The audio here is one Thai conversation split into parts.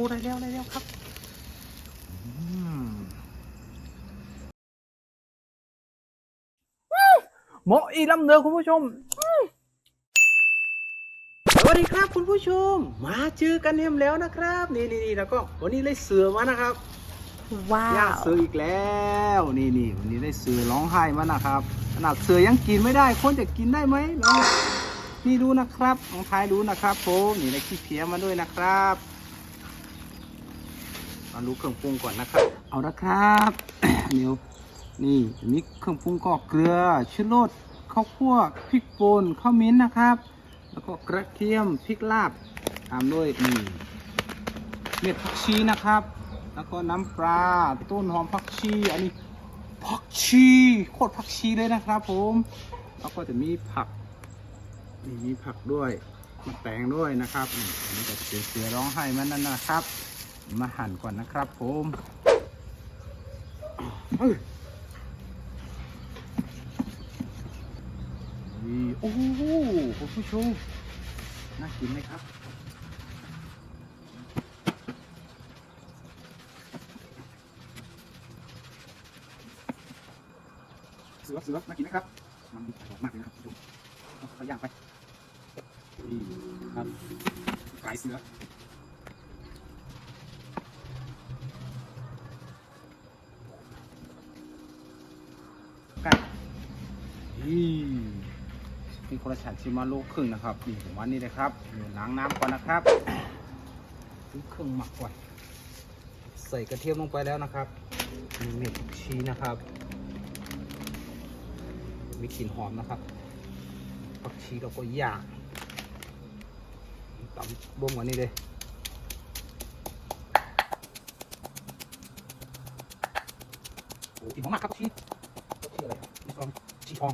ฟูได้แล้วได้แล้วครับอืมเหมาะอีลำเนอคุณผู้ชมอืมสวัสดีครับคุณผู้ชม มาเจอกันเฮมแล้วนะครับ นี่นี่นี่แล้วก็วันนี้เลยเสือมานะครับ ว้าย่างวเสืออีกแล้ว นี่นี่วันนี้ได้เสือร้องไห้มานะครับขนาดเสือยังกินไม่ได้คนจะกินได้ไหมลองนี่ดูนะครับลองทายดูนะครับผมนี่ได้ขี้เพี้ยมาด้วยนะครับ มาดูเครื่องปรุงก่อนนะครับ เอาละครับเดี๋ยวนี่มีเครื่องปรุงก็เกลือชูรสข้าวคั่วพริกป่นข้าวมิ้นนะครับ แล้วก็กระเทียมพริกลาบตามด้วยนี่เม็ดผักชีนะครับ แล้วก็น้ำปลาต้นหอมผักชีอันนี้ผักชีโคตรผักชีเลยนะครับผมแล้วก็จะมีผักนี่มีผักด้วยมาแตงด้วยนะครับอันนี้ก็จะเป็นเสือร้องไห้มันนั่นนะครับ มาหั่นก่อนนะครับผมนี่โอ้โหคุณผู้ชมน่ากินไหมครับเสือเสือมากินไหมครับ มันหอมมากเลยนะครับดูเขาย่างไปนี่ครับไก่เสือไก่นี่ คนละฉันชิมาโลครึ่งนะครับนี่ผมว่านี่เลยครับเดี๋ยวล้างน้ำก่อนนะครับซื้อเครื่องหมักก่อนใส่กระเทียมลงไปแล้วนะครับมีเม็ดผักชีนะครับ มีกลิ่นหอมนะครับผักชีเราก็ย่างตำรวมกันนี่เลยโอ้กลิ่นหอมมากครับผักชีผักชีอะไรนี่กองชีทอง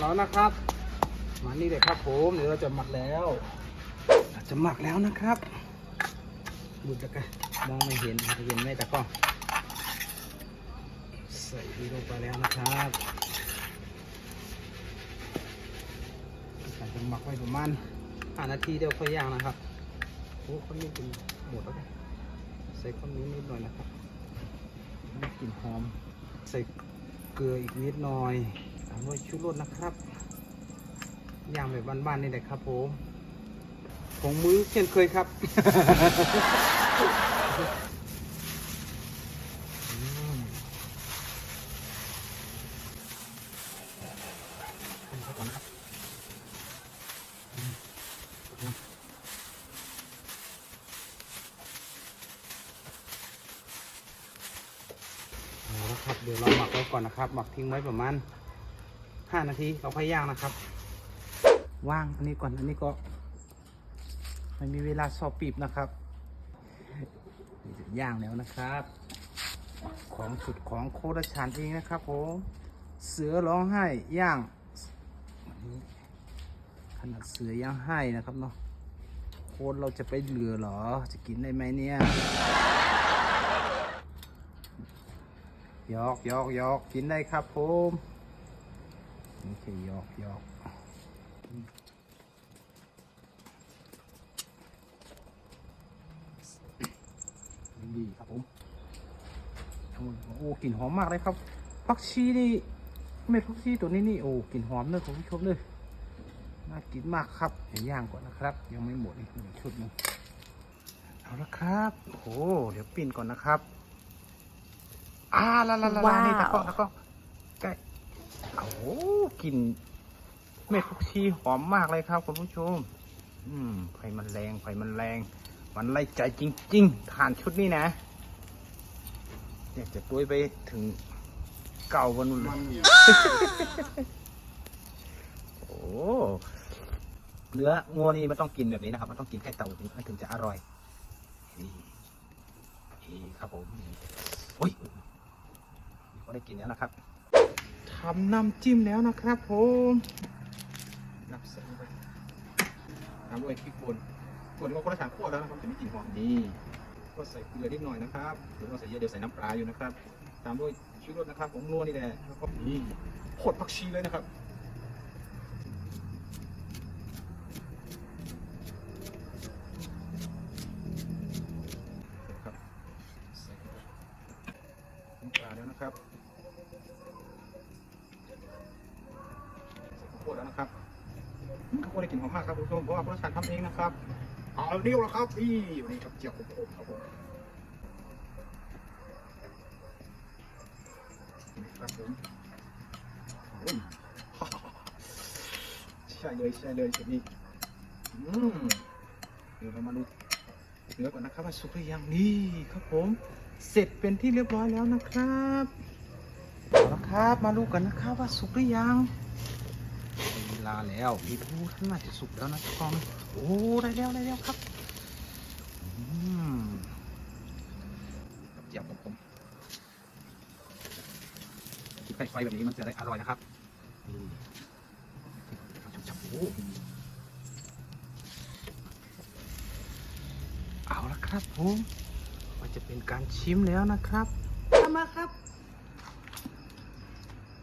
แล้วนะครับมานี่เลยครับผมเดี๋ยวเราจะหมักแล้วเราจะหมักแล้วนะครับดูจะกันมองไม่เห็นเห็นไหมแต่กล้องใส่ดีลงไปแล้วนะครับเราจะหมักไว้ประมาณ5นาทีเดียวค่อยย่างนะครับโอ้คนนี้เป็นหมดแล้วใส่ข้าวนี้นิดหน่อยนะครับกลิ่นหอมใส่เกลืออีกนิดหน่อย ตามด้วยชูรสนะครับย่างแบบบ้านๆนี่แหละครับผมของมือเช่นเคยครับอืมคนเข้าก่อนนะครับเอาละครับเดี๋ยวเราหมักไว้ก่อนนะครับ หมักทิ้งไว้ประมาณ 5 นาทีเราค่อยย่างนะครับว่างอันนี้ก่อนอันนี้ก็ไม่มีเวลาสอบปีบนะครับย่างแล้วนะครับ ของสุดของโคดชานเองนะครับผมเสือร้องไห้ย่างขนาดเสือย่างไห้นะครับเนาะโคดเราจะไปเหลือหรอ จะกินได้ไหมเนี่ยหยอกหยอกหยอกกินได้ครับผม โอเคหยอกหยอกดีครับผมโอ้โอ้กลิ่นหอมมากเลยครับผักชีนี่เม็ดผักชีตัวนี้นี่โอ้กลิ่นหอมเลยคุณผู้ชมเลยน่ากินมากครับเดี๋ยวย่างก่อนนะครับ ยังไม่หมดอีกหนึ่งชุดหนึงเอาละครับโอ้โหเดี๋ยวปิ้นก่อนนะครับอ่าละละละละว้าวนี่ตะก้อตะก้อใกล้ โอ้โหกลิ่นเม็ดผักชีหอมมากเลยครับคุณผู้ชม อืมไฟมันแรงไฟมันแรง มันไล่ใจจริงๆทานชุดนี้นะอยากจะตุ้ยไปถึงเก่าวันนู้นเลยโอ้เนื้องัวนี่มันต้องกินแบบนี้นะครับ มันต้องกินแค่เตาแบบนี้มันถึงจะอร่อยนี่นี่ครับผมอุ้ยก็ได้กินแล้วนะครับ ทำน้ำจิ้มแล้วนะครับผมนับใส่ลงไปตามด้วยพริกป่นส่วนของคนละสามขวดแล้วนะครับจะมีกลิ่นหอมดีก็ใส่เกลือนิดหน่อยนะครับหรือว่าใส่เยอะเดี๋ยวใส่น้ำปลาอยู่นะครับ ตามด้วยชูรสนะครับผมนัวนี่แหละแล้วก็นี่โคตรผักชีเลยนะครับใส่น้ำปลาแล้วนะครับใส่ข้าวโพดแล้วนะครับ อืมข้าวโพดได้กลิ่นหอมมากครับคุณผู้ชมเพราะว่าพระราชทานทำเองนะครับเอาเดียวแล้วครับนี่วันนี้ครับเจียวข้าวโพดครับผมครับผมใช่เลยใช่เลยสุดนี้อืมเดี๋ยวเรามาดูเนื้อก่อนนะครับว่าสุกหรือยังนี่ครับผม เสร็จเป็นที่เรียบร้อยแล้วนะครับเอาละครับมาดูกันนะครับว่าสุกหรือยังาแล้วพี่พูดน่าจะสุกแล้วนะทุกคนโอ้ได้แล้วได้แล้วครับอืมเจียวของผมใกล้ไฟแบบนี้มันจะได้อร่อยนะครับจับๆเอาละครับผมมันจะเป็นการชิมแล้วนะครับมาครับ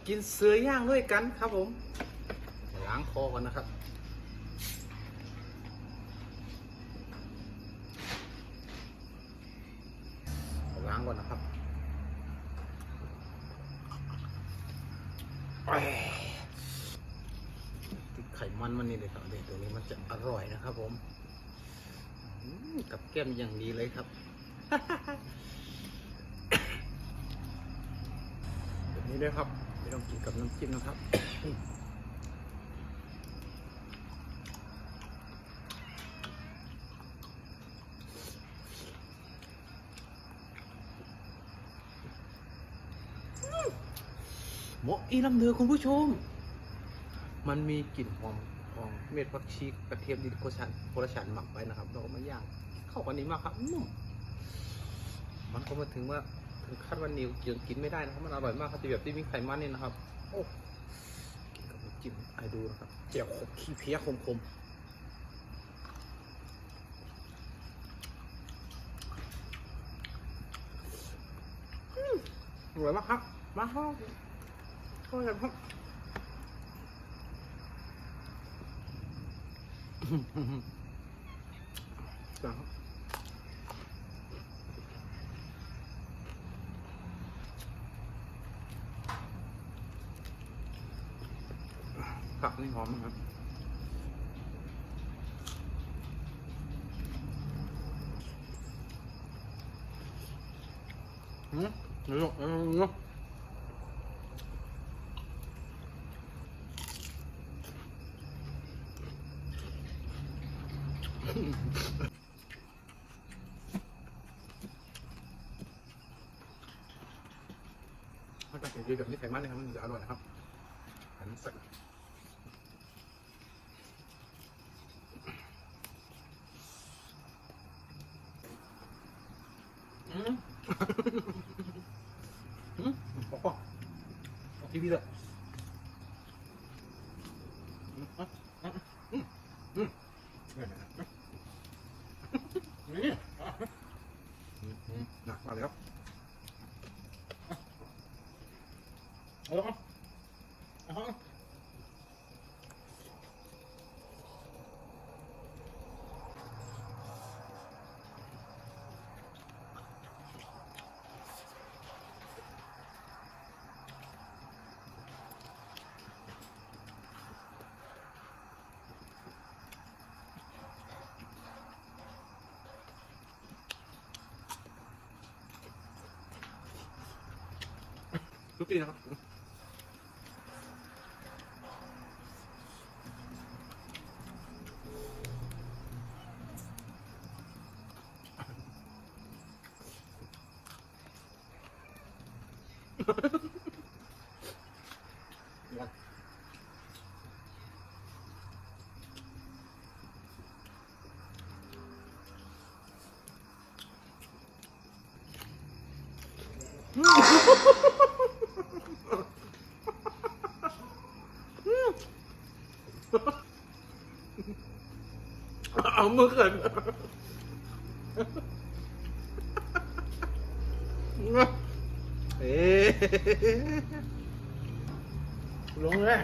กินเสือย่างด้วยกันครับผม ล้างคอก่อนนะครับ ล้างก่อนนะครับติดไขมันมันนี่เลยครับเด็กตัวนี้มันจะอร่อยนะครับผมอืมกับแก้มอย่างดีเลยครับแบบนี้ด้วยครับไม่ต้องกินกับน้ำจิ้มนะครับ หมกอีลำเนือคุณผู้ชม มันมีกลิ่นหอมของเม็ดผักชีกระเทียมดินโคชันโคลชันหมักไว้นะครับเราก็มาย่างเข้ากันนี้มากครับนุ่มมันก็มาถึงว่าถึงขั้นว่านิวยังกินไม่ได้นะครับมันอร่อยมากครับจะแบบที่มีไขมันนี่นะครับ โอ้กินกับน้ำจิ้มไอดูนะครับเจียวขบขี้เพี้ยคมคมๆอร่อยมากครับมาห้อ งก็เลยครับครับผักนี่หอมนะครับอืมเดี๋ยวเดี๋ยวเดี๋ยวถ้าเกิดเยอะแบบ นี้ไขมันนะครับมันจะอร่อยนะครับอันนี้สักอืมอืมโอ้โหเอาทีวีเลยอืมอะอะอืมอืมนี่นี่นี่อะอืมอืมน่ะมาเลยครับอะ เอาละเอาละทุกปีนะครับ เอามือเกิน เอ๊ะลงเลย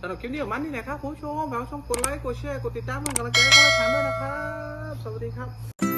สำหรับคลิปนี้ของมันนี่แหละครับคุณผู้ชมฝากชมกดไลค์ กดแชร์ กดติดตามเพื่อนกำลังใจให้พวกเราทำด้วยนะครับ สวัสดีครับ